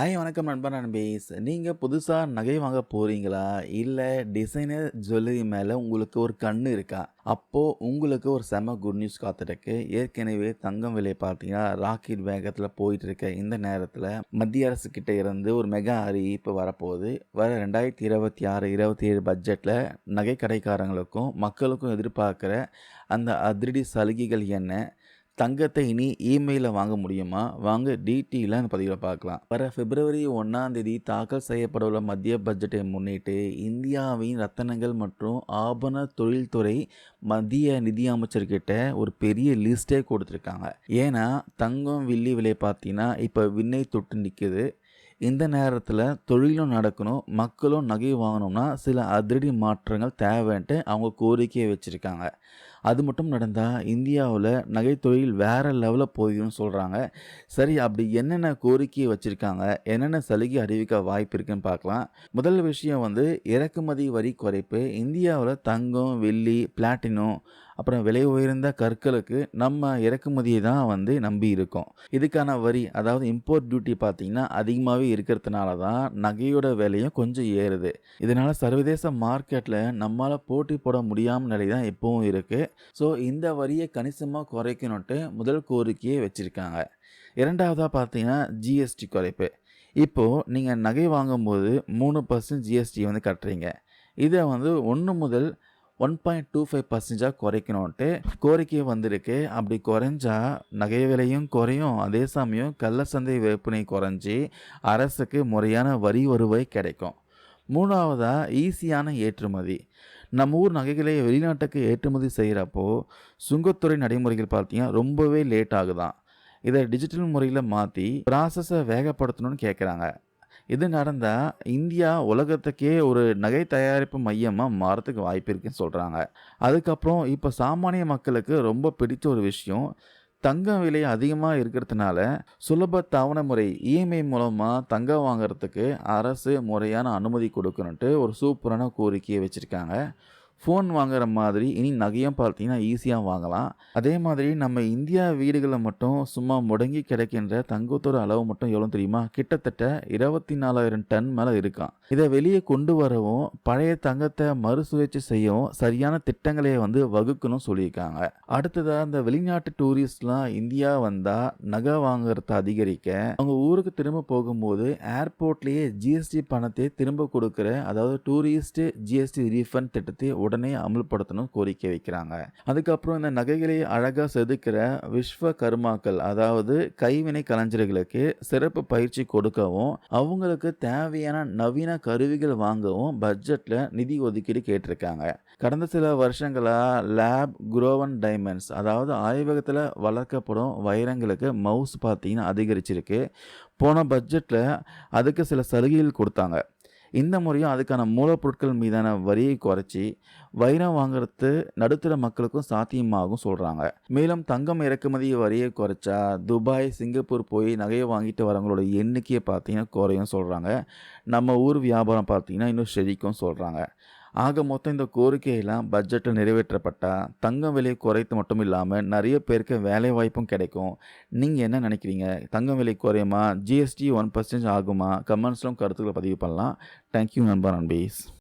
Hi வணக்கம் நண்பர் நண்பீஸ் நீங்கள் புதுசாக நகை வாங்க போகிறீங்களா இல்லை டிசைனர் ஜுவல்லரி மேலே உங்களுக்கு ஒரு கண் இருக்கா? அப்போது உங்களுக்கு ஒரு செம குட் நியூஸ் காத்துருக்கு ஏற்கனவே தங்கம் விலை பார்த்தீங்கன்னா ராக்கெட் வேகத்தில் போயிட்டு இருக்க இந்த நேரத்தில் மத்திய அரசு கிட்ட இருந்து ஒரு மெகா அறிவிப்பு வரப்போகுது. வர ரெண்டாயிரத்தி இருபத்தி ஆறு இருபத்தி ஏழு பட்ஜெட்டில் நகை கடைக்காரங்களுக்கும் மக்களுக்கும் எதிர்பார்க்குற அந்த அதிரடி சலுகைகள் என்ன? தங்கத்தை இனி இமெயிலில் வாங்க முடியுமா? வாங்க டிடியில் அந்த பதிவில் பார்க்கலாம். வர பிப்ரவரி ஒன்றாம் தேதி தாக்கல் செய்யப்படவுள்ள மத்திய பட்ஜெட்டை முன்னிட்டு இந்தியாவின் ரத்தனங்கள் மற்றும் ஆபண தொழில்துறை மத்திய நிதி அமைச்சர்கிட்ட ஒரு பெரிய லிஸ்ட்டே கொடுத்துருக்காங்க. ஏன்னா தங்கம் வில்லி விலை பார்த்தீங்கன்னா இப்போ விண்ணை தொட்டு நிற்குது இந்த நேரத்தில் தொழிலும் நடக்கணும் மக்களும் நகை வாங்கணும்னா சில அதிரடி மாற்றங்கள் தேவைன்ட்டு அவங்க கோரிக்கையை வச்சுருக்காங்க. அது மட்டும் நடந்தால் இந்தியாவில் நகைத்தொழில் வேறு லெவலில் போயிடும்னு சொல்கிறாங்க சரி அப்படி என்னென்ன கோரிக்கையை வச்சுருக்காங்க? என்னென்ன சலுகை அறிவிக்க வாய்ப்பு இருக்குன்னு பார்க்கலாம். முதல் விஷயம் வந்து இறக்குமதி வரி குறைப்பு. இந்தியாவில் தங்கம் வெள்ளி பிளாட்டினம் அப்புறம் விலை உயர்ந்த கற்களுக்கு நம்ம இறக்குமதியை தான் வந்து நம்பி இருக்கோம். இதுக்கான வரி அதாவது இம்போர்ட் டியூட்டி பார்த்திங்கன்னா அதிகமாகவே இருக்கிறதுனால தான் நகையோட விலையும் கொஞ்சம் ஏறுது. இதனால் சர்வதேச மார்க்கெட்டில் நம்மளால் போட்டி போட முடியாமல் நிலை தான் எப்பவும் இருக்குது ஸோ இந்த வரியை கணிசமாக குறைக்கணுன்ட்டு முதல் கோரிக்கையை வச்சுருக்காங்க. இரண்டாவதாக பார்த்தீங்கன்னா ஜிஎஸ்டி குறைப்பு. இப்போது நீங்கள் நகை வாங்கும்போது மூணு பர்சன்ட் ஜிஎஸ்டி வந்து கட்டுறீங்க. இதை வந்து ஒன்று முதல் ஒன் பாயிண்ட் டூ ஃபைவ் பர்சன்டேஜாக குறைக்கணுன்ட்டு கோரிக்கை வந்திருக்கு. அப்படி குறைஞ்சா நகை விலையும் குறையும். அதே சமயம் கள்ள சந்தை விற்பனை குறைஞ்சி அரசுக்கு முறையான வரி வருவாய் கிடைக்கும். மூணாவதாக ஈஸியான ஏற்றுமதி. நம்ம ஊர் நகைகளை வெளிநாட்டுக்கு ஏற்றுமதி செய்கிறப்போ சுங்கத்துறை நடைமுறைகள் பார்த்தீங்கன்னா ரொம்பவே லேட் ஆகுதான். இதை டிஜிட்டல் முறையில் மாற்றி ப்ராசஸை வேகப்படுத்தணும்னு கேட்குறாங்க இது நடந்தால் இந்தியா உலகத்துக்கே ஒரு நகை தயாரிப்பு மையமாக மாறத்துக்கு வாய்ப்பு இருக்குன்னு சொல்கிறாங்க அதுக்கப்புறம் இப்போ சாமானிய மக்களுக்கு ரொம்ப பிடிச்ச ஒரு விஷயம் தங்கம் விலை அதிகமாக இருக்கிறதுனால சுலப தவண முறை இஎம்ஐ மூலமாக தங்கம் வாங்குறதுக்கு அரசு முறையான அனுமதி கொடுக்கணுன்ட்டு ஒரு சூப்பரான கோரிக்கையை வச்சுருக்காங்க. ஃபோன் வாங்குற மாதிரி இனி நகையும் பார்த்தீங்கன்னா ஈஸியாக வாங்கலாம். அதே மாதிரி நம்ம இந்தியா வீடுகளில் மட்டும் சும்மா முடங்கி கிடைக்கின்ற தங்கத்தோட அளவு மட்டும் எவ்வளோ தெரியுமா? கிட்டத்தட்ட இருபத்தி நாலாயிரம் டன் மேலே இருக்கான் இதை வெளியே கொண்டு வரவும் பழைய தங்கத்தை மறுசுழற்சி செய்யவும் சரியான திட்டங்களை வந்து வகுக்கணும் சொல்லியிருக்காங்க. அடுத்ததாக இந்த வெளிநாட்டு டூரிஸ்ட்லாம் இந்தியா வந்தால் நகை வாங்குறத அதிகரிக்க அவங்க ஊருக்கு திரும்ப போகும்போது ஏர்போர்ட்லேயே ஜிஎஸ்டி பணத்தை திரும்ப கொடுக்குற அதாவது டூரிஸ்ட் ஜிஎஸ்டி ரீஃபண்ட் திட்டத்தை உடனே அமல்படுத்தணும் கோரிக்கை வைக்கிறாங்க. அதுக்கப்புறம் இந்த நகைகளை அழகாக செதுக்கிற விஸ்வ கர்மாக்கள் அதாவது கைவினை கலைஞர்களுக்கு சிறப்பு பயிற்சி கொடுக்கவும் அவங்களுக்கு தேவையான நவீன கருவிகள் வாங்கவும் பட்ஜெட்டில் நிதி ஒதுக்கீடு கேட்டிருக்காங்க. கடந்த சில வருஷங்களாக லேப் குரோவன் டைமண்ட்ஸ் அதாவது ஆய்வகத்தில் வளர்க்கப்படும் வைரங்களுக்கு மவுஸ் பார்த்தீங்கன்னா அதிகரிச்சிருக்கு. போன பட்ஜெட்டில் அதுக்கு சில சலுகைகள் கொடுத்தாங்க. இந்த முறையும் அதுக்கான மூலப்பொருட்கள் மீதான வரியை குறைச்சி வைரம் வாங்குறது நடுத்தர மக்களுக்கும் சாத்தியமாகும் சொல்கிறாங்க மேலும் தங்கம் இறக்குமதி வரியை குறைச்சா துபாய் சிங்கப்பூர் போய் நகையை வாங்கிட்டு வரவங்களோட எண்ணிக்கையை பார்த்தீங்கன்னா குறையும் சொல்கிறாங்க நம்ம ஊர் வியாபாரம் பார்த்தீங்கன்னா இன்னும் செழிக்கும் சொல்கிறாங்க ஆக மொத்தம் இந்த கோரிக்கையெல்லாம் பட்ஜெட்டில் நிறைவேற்றப்பட்டால் தங்கம் விலையை குறைத்து மட்டும் இல்லாமல் நிறைய பேருக்கு வேலை வாய்ப்பும் கிடைக்கும். நீங்கள் என்ன நினைக்கிறீங்க? தங்கம் விலை குறையுமா? ஜிஎஸ்டி ஒன் பர்சன்டேஜ் ஆகுமா? கமெண்ட்ஸ்லும் கருத்துக்களை பதிவு பண்ணலாம். தேங்க்யூ நண்பா நண்பீஸ்.